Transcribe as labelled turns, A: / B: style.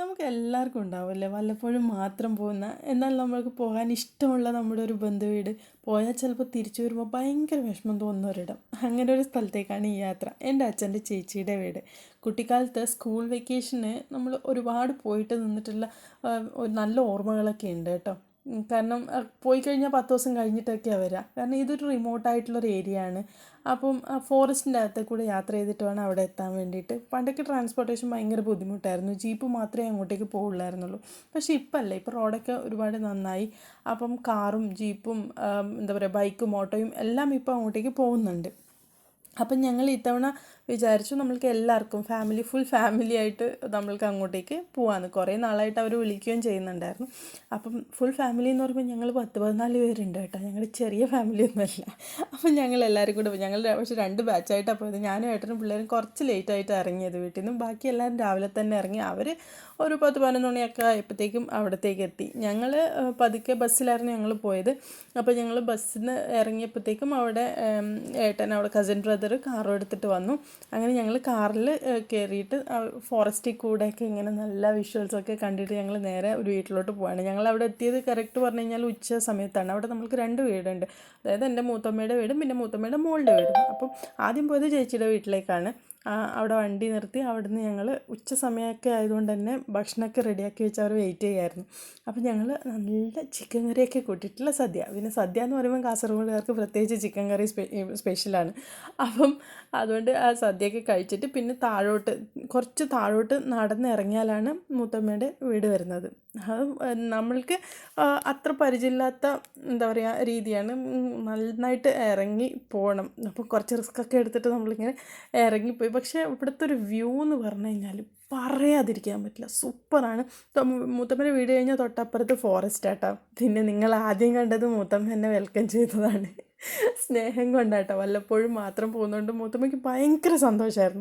A: നമുക്ക് എല്ലാവർക്കും ഉണ്ടാവില്ലേ വല്ലപ്പോഴും മാത്രം പോകുന്ന. എന്നാൽ നമ്മൾക്ക് പോകാൻ ഇഷ്ടമുള്ള നമ്മുടെ ഒരു ബന്ധുവീട് പോയാൽ ചിലപ്പോൾ തിരിച്ചു വരുമ്പോൾ ഭയങ്കര വിഷമം തോന്നുന്ന ഒരിടം. അങ്ങനെ ഒരു സ്ഥലത്തേക്കാണ് ഈ യാത്ര. എന്റെ അച്ഛന്റെ ചേച്ചിയുടെ വീട്. കുട്ടിക്കാലത്ത് സ്കൂൾ വെക്കേഷന് നമ്മൾ ഒരുപാട് പോയിട്ട് നിന്നിട്ടുള്ള ഒരു നല്ല ഓർമ്മകളൊക്കെ ഉണ്ട് കേട്ടോ. കാരണം പോയി കഴിഞ്ഞാൽ പത്ത് ദിവസം കഴിഞ്ഞിട്ടൊക്കെയാണ് വരിക കാരണം ഇതൊരു റിമോട്ടായിട്ടുള്ളൊരു ഏരിയ ആണ്. അപ്പം ആ ഫോറസ്റ്റിന്റെ അകത്തെ കൂടെ യാത്ര ചെയ്തിട്ട് വേണം അവിടെ എത്താൻ വേണ്ടിയിട്ട്. പണ്ടൊക്കെ ട്രാൻസ്പോർട്ടേഷൻ ഭയങ്കര ബുദ്ധിമുട്ടായിരുന്നു. ജീപ്പ് മാത്രമേ അങ്ങോട്ടേക്ക് പോകുള്ളായിരുന്നുള്ളൂ പക്ഷേ ഇപ്പം അല്ല ഇപ്പോൾ റോഡൊക്കെ ഒരുപാട് നന്നായി. അപ്പം കാറും ജീപ്പും എന്താ പറയുക ബൈക്കും ഓട്ടോയും എല്ലാം ഇപ്പോൾ അങ്ങോട്ടേക്ക് പോകുന്നുണ്ട്. അപ്പം ഞങ്ങൾ ഇത്തവണ വിചാരിച്ചു നമ്മൾക്ക് എല്ലാവർക്കും ഫാമിലി ഫുൾ ഫാമിലി ആയിട്ട് നമ്മൾക്ക് അങ്ങോട്ടേക്ക് പോവാന്ന്. കുറേ നാളായിട്ട് അവർ വിളിക്കുകയും ചെയ്യുന്നുണ്ടായിരുന്നു. അപ്പം ഫുൾ ഫാമിലി എന്ന് പറയുമ്പോൾ ഞങ്ങൾ പത്ത് പതിനാല് പേരുണ്ട് കേട്ടോ. ഞങ്ങൾ ചെറിയ ഫാമിലി ഒന്നുമല്ല. അപ്പം ഞങ്ങൾ എല്ലാവരും കൂടെ ഞങ്ങൾ പക്ഷേ രണ്ട് ബാച്ചായിട്ടാണ് പോയത്. ഞാനും ഏട്ടനും പിള്ളേരും കുറച്ച് ലേറ്റ് ആയിട്ട് ഇറങ്ങിയത് വീട്ടിൽ നിന്നും. ബാക്കി എല്ലാവരും രാവിലെ തന്നെ ഇറങ്ങി. അവർ ഒരു പത്ത് പതിനൊന്ന് മണിയൊക്കെ ആയപ്പോഴത്തേക്കും അവിടത്തേക്ക് എത്തി. ഞങ്ങൾ പതുക്കെ ബസ്സിലായിരുന്നു ഞങ്ങൾ പോയത്. അപ്പോൾ ഞങ്ങൾ ബസ്സിൽ നിന്ന് ഇറങ്ങിയപ്പോഴത്തേക്കും അവിടെ ഏട്ടൻ അവിടെ കസിൻ ബ്രദർ കാറും എടുത്തിട്ട് വന്നു. അങ്ങനെ ഞങ്ങൾ കാറിൽ കയറിയിട്ട് ഫോറസ്റ്റിൽ കൂടെയൊക്കെ ഇങ്ങനെ നല്ല വിഷ്വൽസൊക്കെ കണ്ടിട്ട് ഞങ്ങൾ നേരെ ഒരു വീട്ടിലോട്ട് പോവാണ്. ഞങ്ങൾ അവിടെ എത്തിയത് കറക്റ്റ് പറഞ്ഞു കഴിഞ്ഞാൽ ഉച്ച സമയത്താണ്. അവിടെ നമ്മൾക്ക് രണ്ട് വീടുണ്ട്. അതായത് എന്റെ മൂത്തമ്മയുടെ വീടും പിന്നെ മൂത്തമ്മയുടെ മോളുടെ വീടും. അപ്പം ആദ്യം പോയത് ചേച്ചിയുടെ വീട്ടിലേക്കാണ്. അവിടെ വണ്ടി നിർത്തി. അവിടുന്ന് ഞങ്ങൾ ഉച്ച സമയമൊക്കെ ആയതുകൊണ്ട് തന്നെ ഭക്ഷണമൊക്കെ റെഡിയാക്കി വെച്ച് അവർ വെയിറ്റ് ചെയ്യായിരുന്നു. അപ്പോൾ ഞങ്ങൾ നല്ല ചിക്കൻ കറിയൊക്കെ കൂട്ടിയിട്ടുള്ള സദ്യ. പിന്നെ സദ്യ എന്ന് പറയുമ്പോൾ കാസർഗോഡുകാർക്ക് പ്രത്യേകിച്ച് ചിക്കൻ കറി സ്പെഷ്യലാണ് അപ്പം അതുകൊണ്ട് ആ സദ്യയൊക്കെ കഴിച്ചിട്ട് പിന്നെ താഴോട്ട് കുറച്ച് താഴോട്ട് നടന്നിറങ്ങിയാലാണ് മൂത്തമ്മയുടെ വീട് വരുന്നത്. അത് നമ്മൾക്ക് അത്ര പരിചയമില്ലാത്ത എന്താ പറയുക രീതിയാണ്. നന്നായിട്ട് ഇറങ്ങി പോകണം അപ്പോൾ കുറച്ച് റിസ്ക് ഒക്കെ എടുത്തിട്ട് നമ്മളിങ്ങനെ ഇറങ്ങിപ്പോയി. പക്ഷേ ഇവിടുത്തെ ഒരു വ്യൂ എന്ന് പറഞ്ഞു കഴിഞ്ഞാൽ പറയാതിരിക്കാൻ പറ്റില്ല. സൂപ്പറാണ്. മൂത്തമ്മന്റെ വീട് കഴിഞ്ഞാൽ തൊട്ടപ്പുറത്ത് ഫോറസ്റ്റ് ആട്ടോ. പിന്നെ നിങ്ങൾ ആദ്യം കണ്ടത് മൂത്തമ്മ എന്നെ വെൽക്കം ചെയ്തതാണ്. സ്നേഹം കൊണ്ടാട്ടോ. വല്ലപ്പോഴും മാത്രം പോകുന്നതുകൊണ്ട് മൂത്തമ്മയ്ക്ക് ഭയങ്കര സന്തോഷമായിരുന്നു